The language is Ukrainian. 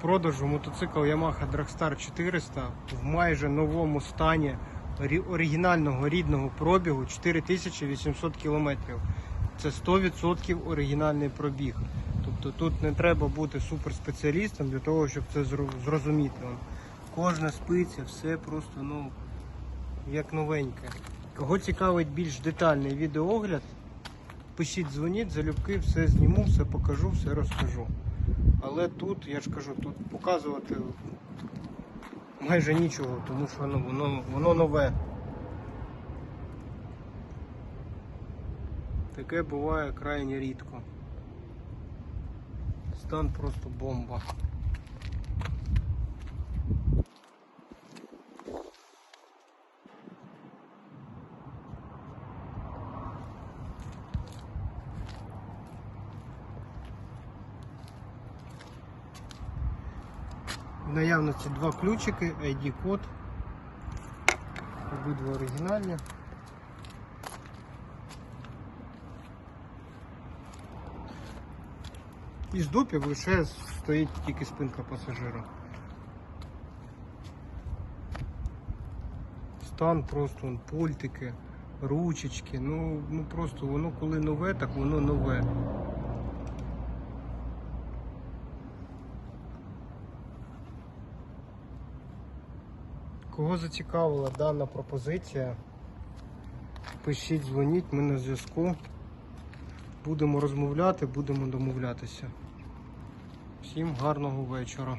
продажу мотоцикл Yamaha Dragstar 400 в майже новому стані оригінального рідного пробігу 4800 км. Це 100% оригінальний пробіг. Тобто тут не треба бути суперспеціалістом для того, щоб це зрозуміти. Кожна спиця, все просто ну, як новеньке. Кого цікавить більш детальний відеоогляд, пишіть, дзвоніть, залюбки, все зніму, все покажу, все розкажу. Але тут, я ж кажу, тут показувати майже нічого, тому що воно, воно, воно нове. Таке буває крайне рідко. Стан просто бомба. В наявності два ключики, ID-код. Обидва оригінальні. Із допів лише стоїть тільки спинка пасажира. Стан просто он, пультики, ручечки, ну, ну просто воно коли нове, так воно нове. Кого зацікавила дана пропозиція, пишіть, дзвоніть, ми на зв'язку. Будемо розмовляти, будемо домовлятися. Всім гарного вечора.